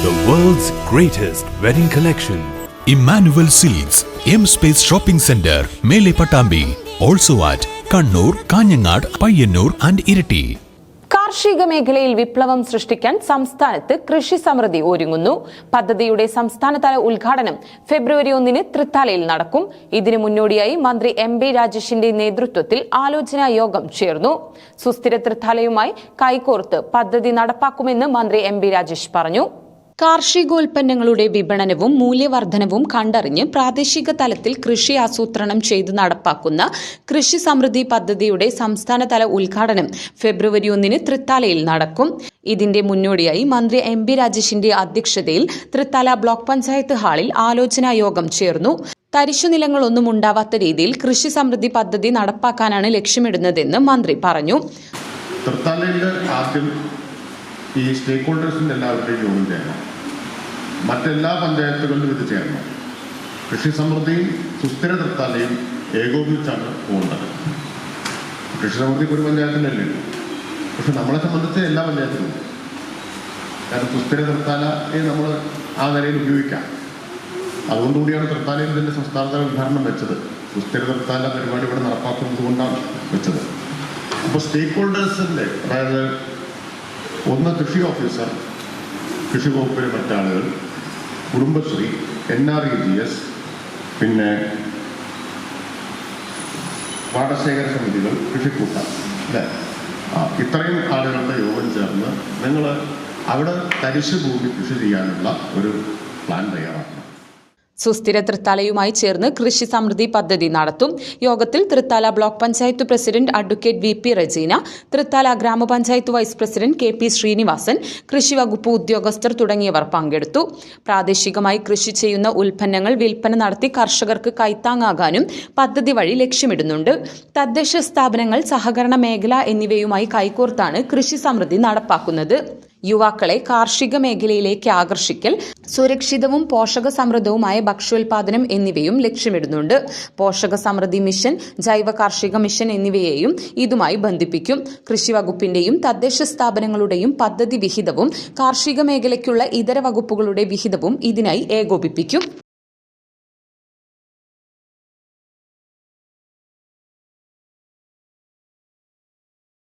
The world's greatest wedding collection. Emmanuel silks M Space Shopping Center, Mele Patambi. Also at Kannur, Kanyangad, Payyanur and Irati. കാർഷിക മേഖലയിൽ വിപ്ലവം സൃഷ്ടിക്കാൻ സംസ്ഥാനത്ത് കൃഷി സമൃദ്ധി ഒരുങ്ങുന്നു പദ്ധതിയുടെ സംസ്ഥാനതല ഉദ്ഘാടനം ഫെബ്രുവരി ഒന്നിന് തൃത്താലയിൽ നടക്കും ഇതിനു മുന്നോടിയായി മന്ത്രി എം ബി രാജേഷിന്റെ നേതൃത്വത്തിൽ ആലോചനാ യോഗം ചേർന്നു സുസ്ഥിര തൃത്താലയുമായി കൈകോർത്ത് പദ്ധതി നടപ്പാക്കുമെന്ന് മന്ത്രി എം ബി രാജേഷ് പറഞ്ഞു കാർഷികോൽപ്പന്നങ്ങളുടെ വിപണനവും മൂല്യവർദ്ധനവും കണ്ടറിഞ്ഞ് പ്രാദേശിക തലത്തിൽ കൃഷി ആസൂത്രണം ചെയ്ത് നടപ്പാക്കുന്ന കൃഷി സമൃദ്ധി പദ്ധതിയുടെ സംസ്ഥാനതല ഉദ്ഘാടനം ഫെബ്രുവരി ഒന്നിന് തൃത്താലയിൽ നടക്കും. ഇതിന്റെ മുന്നോടിയായി മന്ത്രി എം ബി രാജേഷിന്റെ അധ്യക്ഷതയിൽ തൃത്താല ബ്ലോക്ക് പഞ്ചായത്ത് ഹാളിൽ ആലോചനാ യോഗം ചേർന്നു. തരിശുനിലങ്ങളൊന്നും ഉണ്ടാവാത്ത രീതിയിൽ കൃഷി സമൃദ്ധി പദ്ധതി നടപ്പാക്കാനാണ് ലക്ഷ്യമിടുന്നതെന്ന് മന്ത്രി പറഞ്ഞു. ആദ്യം ഈ സ്റ്റേക്ക് ഹോൾഡേഴ്സിന്റെ എല്ലാവരുടെയും യോഗം ചേരണം. മറ്റെല്ലാ പഞ്ചായത്തുകളിലും ഇത് ചേരണം. കൃഷി സമൃദ്ധിയും സുസ്ഥിര തൃത്താലയും ഏകോപിച്ചാണ് പോകേണ്ടത്. കൃഷി സമൃദ്ധി ഒരു പഞ്ചായത്തിനല്ലേ? പക്ഷെ നമ്മളെ സംബന്ധിച്ച് എല്ലാ പഞ്ചായത്തിലും. കാരണം സുസ്ഥിര തൃത്താലയെ നമ്മൾ ആ നിലയിൽ ഉപയോഗിക്കാം. അതുകൊണ്ടുകൂടിയാണ് തൃത്താലയിൽ ഇതിന്റെ സംസ്ഥാനതല ഉദ്ഘാടനം വെച്ചത്. സുസ്ഥിര തൃത്താല പരിപാടി ഇവിടെ നടപ്പാക്കുന്നത് കൊണ്ടാണ് വെച്ചത്. അപ്പോൾ സ്റ്റേക്ക് ഹോൾഡേഴ്സിന്റെ അതായത് ഒന്ന് കൃഷി ഓഫീസർ കൃഷി വകുപ്പിലെ മറ്റാളുകൾ Kudumbashree N R E G S പിന്നെ പാടശേഖര സമിതികൾ കൃഷിക്കൂട്ടം അല്ലേ? ആ ഇത്രയും ആളുകളുടെ യോഗം ചേർന്ന് നിങ്ങൾ അവിടെ തരിശു ഭൂമി കൃഷി ചെയ്യാനുള്ള ഒരു പ്ലാൻ തയ്യാറാക്കണം സുസ്ഥിര തൃത്താലയുമായി ചേർന്ന് കൃഷി സമൃദ്ധി പദ്ധതി നടത്തും. യോഗത്തിൽ Thrithala block panchayat president advocate V P Rejeena Thrithala grama panchayat vice president K P Sreenivasan കൃഷി വകുപ്പ് ഉദ്യോഗസ്ഥർ തുടങ്ങിയവർ പങ്കെടുത്തു. പ്രാദേശികമായി കൃഷി ചെയ്യുന്ന ഉൽപ്പന്നങ്ങൾ വിൽപ്പന നടത്തി കർഷകർക്ക് കൈത്താങ്ങാകാനും പദ്ധതി വഴി ലക്ഷ്യമിടുന്നുണ്ട്. തദ്ദേശ സ്ഥാപനങ്ങൾ സഹകരണ മേഖല എന്നിവയുമായി കൈകോർത്താണ് കൃഷി സമൃദ്ധി നടപ്പാക്കുന്നത്. യുവാക്കളെ കാർഷിക മേഖലയിലേക്ക് ആകർഷിക്കൽ സുരക്ഷിതവും പോഷക സമൃദ്ധവുമായ ഭക്ഷ്യോൽപാദനം എന്നിവയും ലക്ഷ്യമിടുന്നുണ്ട്. പോഷക സമൃദ്ധി മിഷൻ ജൈവ കാർഷിക മിഷൻ എന്നിവയെയും ഇതുമായി ബന്ധിപ്പിക്കും. കൃഷി വകുപ്പിന്റെയും തദ്ദേശ സ്ഥാപനങ്ങളുടെയും പദ്ധതി വിഹിതവും കാർഷിക മേഖലയ്ക്കുള്ള ഇതര വകുപ്പുകളുടെ വിഹിതവും ഇതിനായി ഏകോപിപ്പിക്കും.